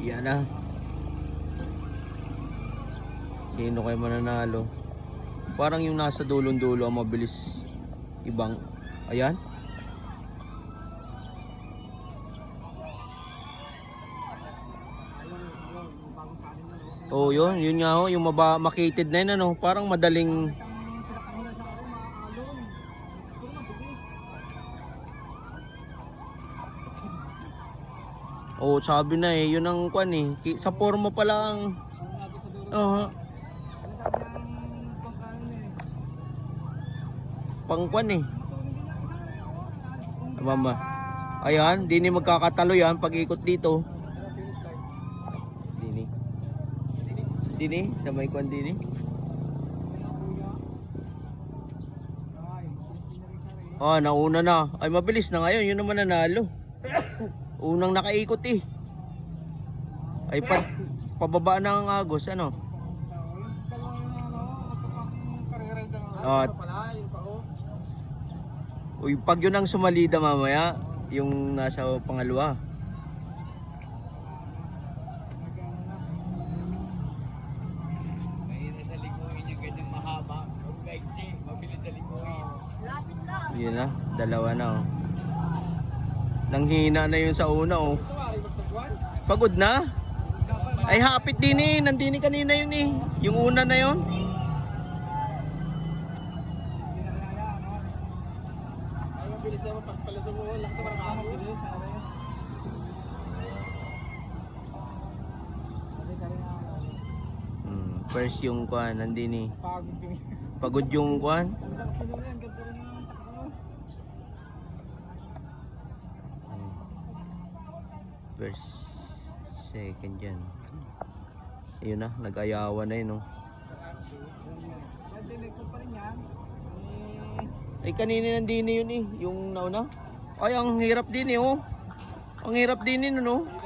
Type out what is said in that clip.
Yan na. Sino kayo mananalo? Parang yung nasa dulong-dulo ang mabilis ibang. Ayan. Oh, yun, yun nga ho, yung maba na yun ano, parang madaling Oh, sabi na eh, yun ang kwan eh. Sa forma pa lang. Oo. Pangkwan eh. Mama. Ayan, di ni magkakatalo yan pag ikot dito. Dini. Dini, sa may kwan dini. Ah, nauna na. Ay, mabilis na ngayon. Yun naman nanalo. Unang nakaikot eh. Ay, pa, pababa ang agos. Ano? At- Uy, pag yun ang sumalida mamaya, yung nasa pangalawa. Yun na, dalawa na oh. Nanghina na yun sa una oh. Pagod na? Ay hapit din eh, nandini kanina yun eh. Yung una na yun. Hmm, first yung kwan, nandini. Pagod yung kwan. Hmm. First, second dyan. Ayun na, nag-ayawan na yun oh. Ay kanina nandini yun eh, yung nauna. Ay ang hirap din eh oh. Ang hirap din eh no.